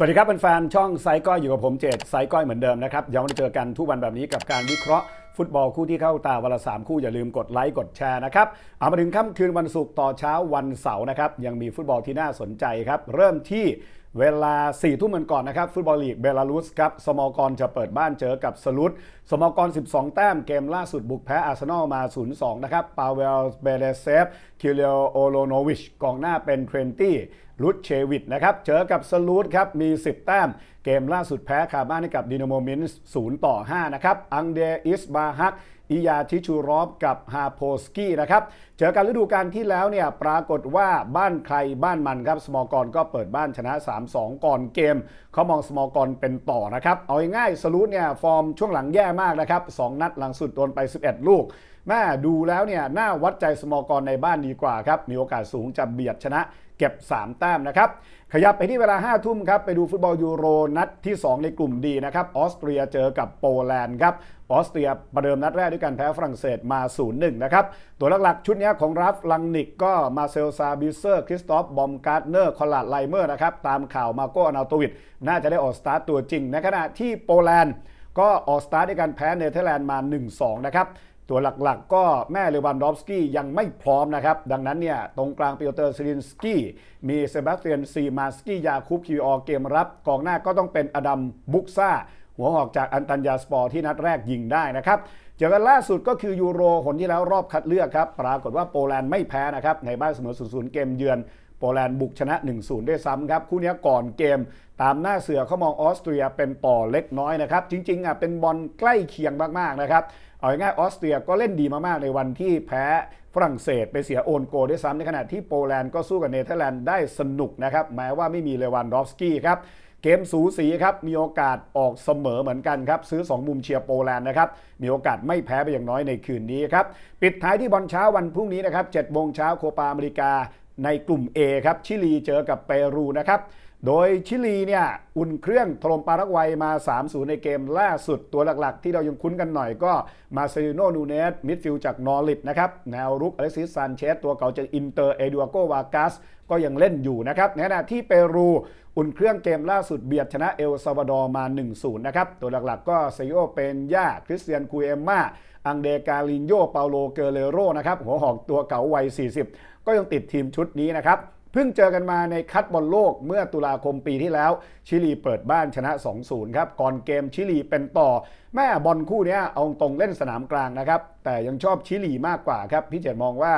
สวัสดีครับเป็นแฟนๆช่องไซก้อยอยู่กับผมเจตไซก้อยเหมือนเดิมนะครับยังมาเจอกันทุกวันแบบนี้กับการวิเคราะห์ฟุตบอลคู่ที่เข้าตาวันละสามคู่อย่าลืมกดไลค์กดแชร์นะครับเอามาถึงค่ำคืนวันศุกร์ต่อเช้าวันเสาร์นะครับยังมีฟุตบอลที่น่าสนใจครับ เริ่มที่ เวลา4ี่ทุ่มเหมือนก่อนนะครับ ฟุตบอลลีกเบลารุสครับสมอกรจะเปิดบ้านเจอกับสลุดสมอกร 12 แต้มเกมล่าสุดบุกแพ้อาร์เซนอลมา 0-2 นะครับ ปาเวลเบเลเซฟ คิเลโอโอโลโนวิช กองหน้าเป็นเทรนตี้ลุดเชวิตนะครับ เจอกับสลูดครับ มี 10 แต้ม เกมล่าสุดแพ้คาบ้านให้กับดินาโมมินส์0ต่อ 5 นะครับ อังเดอิสบาฮัก อิยาทิชูรอฟกับฮาโพสกี้นะครับเจอกันฤดูกาลที่แล้วเนี่ยปรากฏว่าบ้านใครบ้านมันครับสมอลกรก็เปิดบ้านชนะ 3-2 ก่อนเกม เขามองสมอลกรเป็นต่อนะครับ เอาง่ายสลูดเนี่ยฟอร์มช่วงหลังแย่มากนะครับ 2 นัดหลังสุดโดนไป 11 ลูก แม่ดูแล้วเนี่ยน่าวัดใจสมอกรในบ้านดีกว่าครับ มีโอกาสสูงจะเบียดชนะเก็บ 3 แต้มนะครับ ขยับไปที่เวลา 5 ทุ่มครับ ไปดูฟุตบอลยูโรนัดที่ 2 ในกลุ่มดีนะครับ ออสเตรียเจอกับโปแลนด์ครับ ออสเตรียประเดิมนัดแรกด้วยการแพ้ฝรั่งเศสมา 0-1 นะครับ ตัวหลักๆ ชุดนี้ของรัฟลังนิกก็มาเซลซาบิเซอร์ คริสตอฟ บอมการ์เนอร์ คอลาดไลเมอร์นะครับ ตามข่าวมาโกอนาโตวิดน่าจะได้ออกสตาร์ตตัวจริง ในขณะที่โปแลนด์ก็ออกสตาร์ทด้วยการแพ้เนเธอร์แลนด์มา 1-2 นะครับ ตัวหลักๆ ก็แม่เลวันดอฟสกี้ยังไม่พร้อมนะครับ ดังนั้นเนี่ยตรงกลางปิโอเตอร์ซิลินสกี้มีเซบาสเตียนซีมาสกี้ยาคูบคิวออเกมรับ กองหน้าก็ต้องเป็นอดัมบุกซ่า หัวหอกจากอันตันยาสปอร์ที่นัดแรกยิงได้นะครับเจอกันล่าสุดก็คือยูโรหนที่แล้วรอบคัดเลือกครับ ปรากฏว่าโปแลนด์ไม่แพ้นะครับ ในบ้านเสมอ0-0เกมเยือน โปแลนด์บุกชนะ 1-0 ได้ซ้ำครับ คู่นี้ก่อนเกมตามหน้าเสือเขามองออสเตรียเป็นต่อเล็กน้อยนะครับ จริงๆอะเป็นบอลใกล้เคียงมากๆนะครับเอาง่ายออสเตรียก็เล่นดีมากๆในวันที่แพ้ฝรั่งเศสไปเสียโอนโกด้วยซ้ำในขณะที่โปแลนด์ก็สู้กับเนเธอร์แลนด์ได้สนุกนะครับแม้ว่าไม่มีเลวันดอฟสกี้ครับเกมสูสีครับ มีโอกาสออกเสมอเหมือนกันครับ ซื้อ 2 มุมเชียร์โปแลนด์นะครับ มีโอกาสไม่แพ้ไปอย่างน้อยในคืนนี้ครับ ปิดท้ายที่บอลเช้าวันพรุ่งนี้นะครับ7โมงเช้าโคปาอเมริกา ในกลุ่ม A ครับชิลีเจอกับเปรูนะครับ โดยชิลีเนี่ยอุ่นเครื่องถล่มปารากวัยมา 3-0 ในเกมล่าสุดตัวหลักๆ ที่เรายังคุ้นกันหน่อยก็มาเซริโนนูเนสมิดฟิลจากนอริทนะครับแนวรุกอเล็กซิสซานเชสตัวเก่าจากอินเตอร์เอดูอาโกวากัสก็ยังเล่นอยู่นะครับในขณะที่เปรูอุ่นเครื่องเกมล่าสุดเบียดชนะเอลซาวาดอร์มา 1-0 นะครับ ตัวหลักๆ ก็เซโยเปนย่าคริสเตียนคูเอมมาอังเดกาลินโยเปาโลเกเรโรนะครับหัวหอกตัวเก่าวัย 40 ก็ยังติดทีมชุดนี้นะครับ เพิ่งเจอกันมาในคัดบอลโลกเมื่อตุลาคมปีที่แล้ว ชิลีเปิดบ้านชนะ 2-0 ครับ ก่อนเกมชิลีเป็นต่อ แม่บอลคู่นี้เอาตรงเล่นสนามกลางนะครับ แต่ยังชอบชิลีมากกว่าครับ พี่เจตมองว่า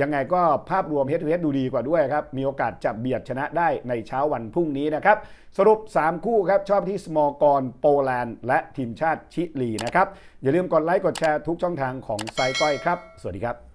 ยังไงก็ภาพรวมเฮดทูเฮดดูดีกว่าด้วยครับ มีโอกาสจะเบียดชนะได้ในเช้าวันพรุ่งนี้นะครับ สรุป 3 คู่ครับ ชอบที่สมอกรโปแลนด์และทีมชาติชิลีนะครับ อย่าลืมกดไลค์กดแชร์ทุกช่องทางของไซก้อยครับ สวัสดีครับ